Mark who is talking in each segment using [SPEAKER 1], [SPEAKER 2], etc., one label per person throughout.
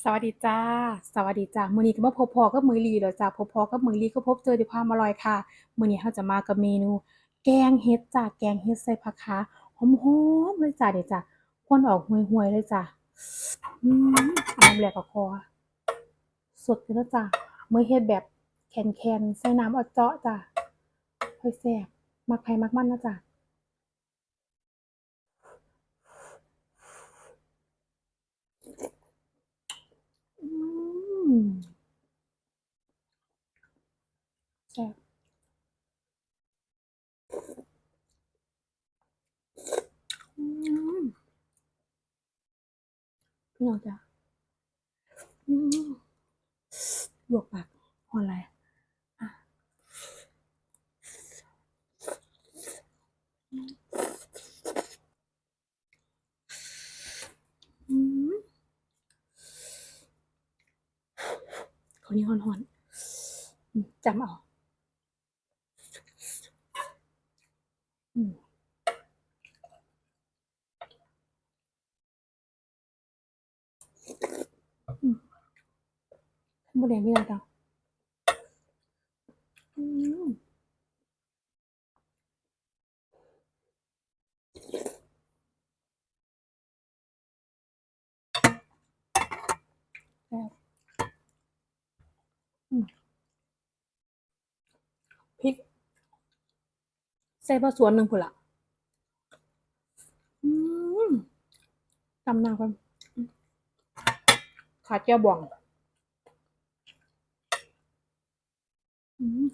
[SPEAKER 1] สวัสดีจ้า สวัสดีจ้า มื้อนี้ก็มาพบพอกับมือนี้แล้วจ้าพบพอกับมือนี้ก็พบเจอแต่ความอร่อยค่ะ มื้อนี้เราจะมากับเมนู แกงเห็ดจ้า แกงเห็ดใส่ผักขาหอมๆเลยจ้านี่จ้าควนออกห่วยๆเลยจ้าอืมอันดับแรกก็ขอสดเลยเด้อจ้ามื้อเฮ็ดแบบแข็งๆใส่น้ำเอาเจาะจ้าค่อยแซ่บมักไผมักมันนะจ้า แซ่บพี่น้องจ้ะบวกปากหัวอะไร ตัวนี้ฮอนฮอนจำเอาข้าบนแดงไม่ได้จ้ะแล้ว พริก ใส่บ่สวนหนึ่งพุ่นละอืมตำนานก่อนขาดแก้วบอง อืม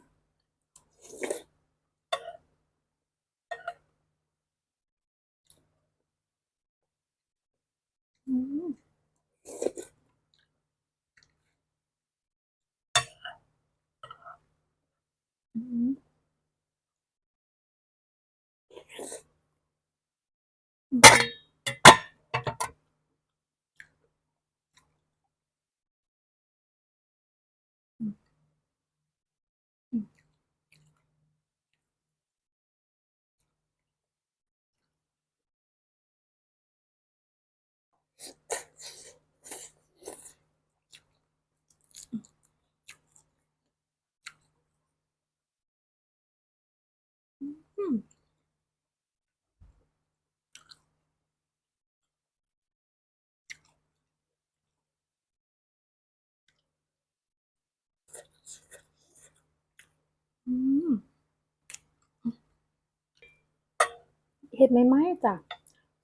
[SPEAKER 1] เห็ดไม่ไหมจ้ะ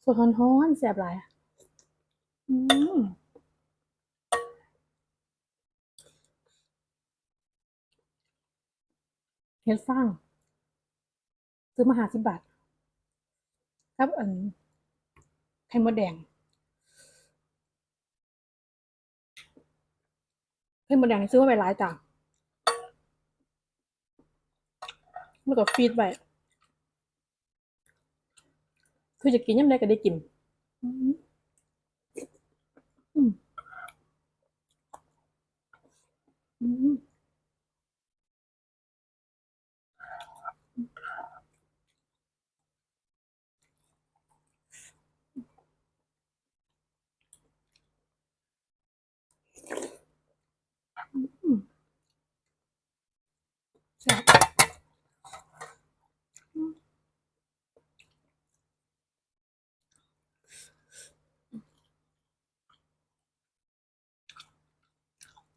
[SPEAKER 1] สดร้อนๆเสียบหลาย เฮ็ดฟางซื้อมา50บบาทกับอันไข่มดแดงไข่มดแดงซื้อมาไว้หลายจ้ะแล้วก็ฟรีซไว้คือจะกินยามใดก็ได้กิน อืมแ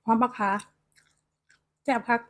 [SPEAKER 1] ความปะคะ แซ่บคัก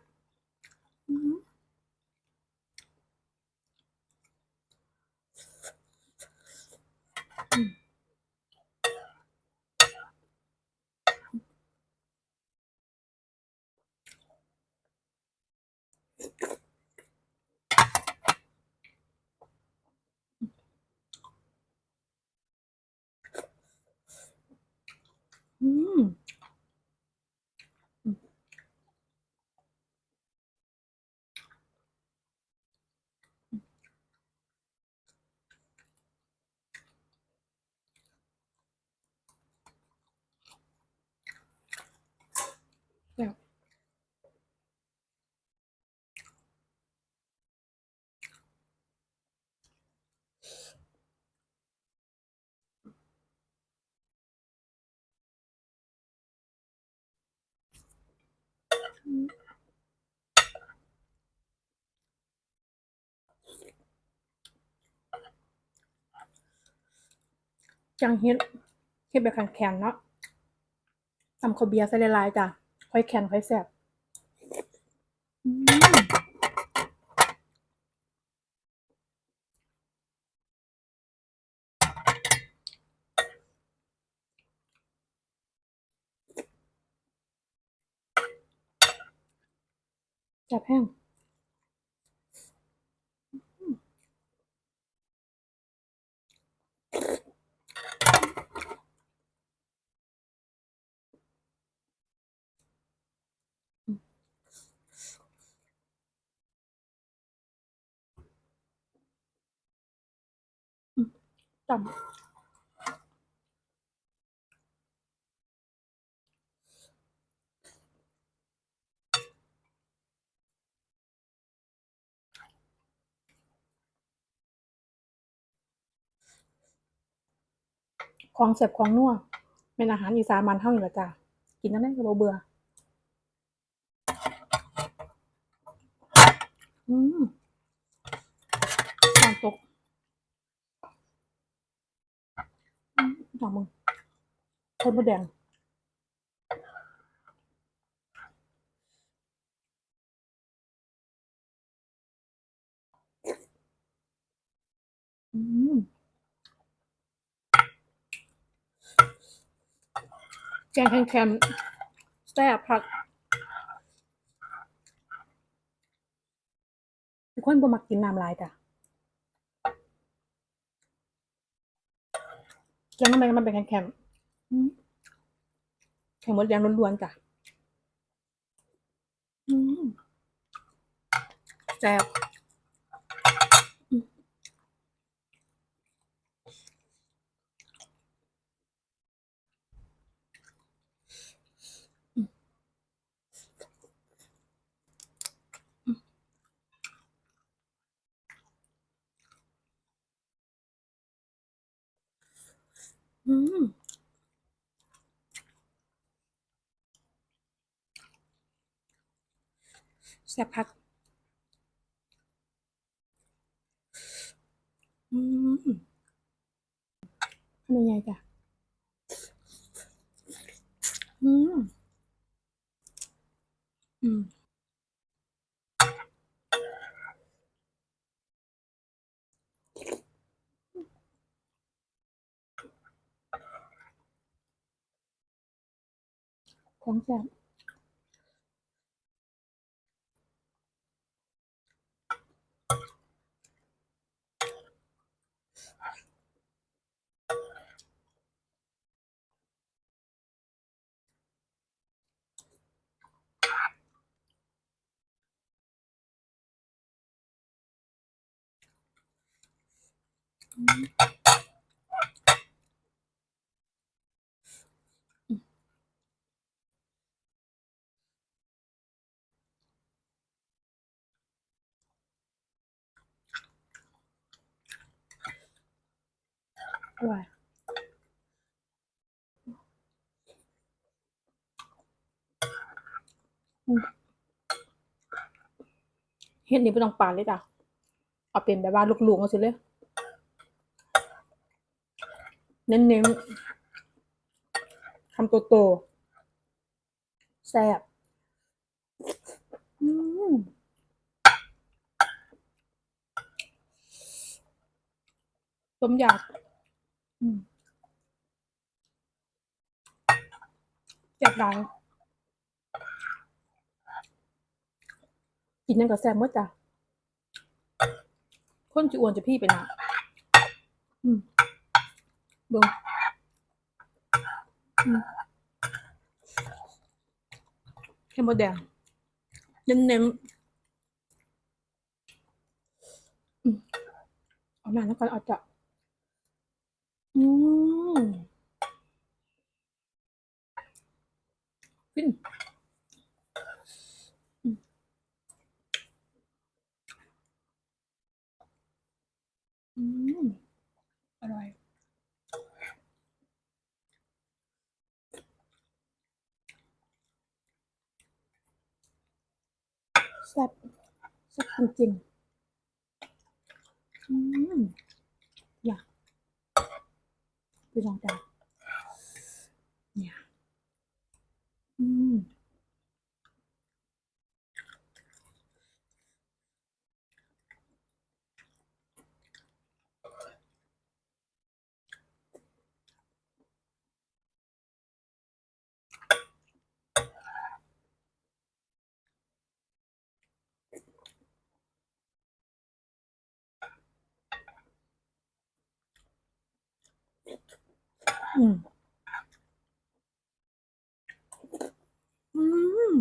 [SPEAKER 1] จังเฮ็ดเฮ็ดแบบแข็งๆเนาะตำข้าวเบียร์ใส่หลายจ้ะค่อยแข็งค่อยแซ่บ อืมแซ่บแห้งต่ำ ของเสพของนัวเป็นอาหารอีสานมันเท่าอยู่ละจ้ะกินน้ำแม่ก็บ่เบื่ออืมน้ำตกอืมดอกมึงไข่มดแดงอืม แกงแข็งๆแซ่บผักทุกคนบ่มักกินน้ำลายจ้ะแกงน้ำมันมันเป็นแข็งๆอืมแข็งหมดแดงล้วนๆจ้ะอืมแซ่บ อืมแซ่บผัก อืมทำยังไงจ้ะอืม อืม ของแซ่บ อร่อยเฮ็ดนี่บ่ต้องปาดเลยจ้ะเอาเป็นแบบว่าลูกๆเอาสิเลย เน้นๆคำโตๆแซ่บอืมต้มยำ อืมแซ่บหลายกินหยังก็แซ่บหมดจ้ะคนสิอ้วนจะพี่ไปนาอืมเบิ่งอืมไข่มดแดงเน้นๆอืมเอาหน้าแล้วกันเอาจะ อืมฟินอืมอืมอร่อยแซ่บแซ่บจริงๆอืม ไปลองจ้ะเนี่ยอืม อืมอืม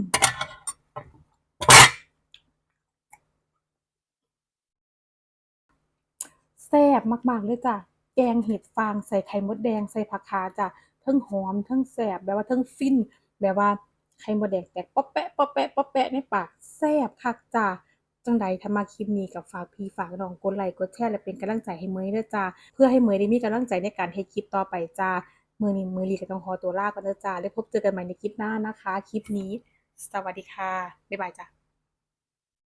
[SPEAKER 1] แซ่บมาก ๆ เลยจ้ะ แกงเห็ดฟางใส่ไข่มดแดงใส่ผักข่าจ้ะเทิงหอมเทิงแซ่บแบบว่าเทิงฟิน แบบว่าไข่มดแดงแตกป๊อแป๊ะๆๆๆในปากแซ่บคักจ้ะ จังใดถ้ามาคลิปนี้กับฝากพี่ฝากน้องกดไลค์กดแชร์และเป็นกำลังใจให้เมย์ด้อจ้ะเพื่อให้เมย์ได้มีกำลังใจในการเฮ็ดคลิปต่อไปจ้ะมื้อนี้เมยลีก็ต้องขอตัวลาก่อนะจ้ะแล้วพบเจอกันใหม่ในคลิปหน้านะคะ คลิปนี้ สวัสดีค่ะบ๊ายบายจ้ะ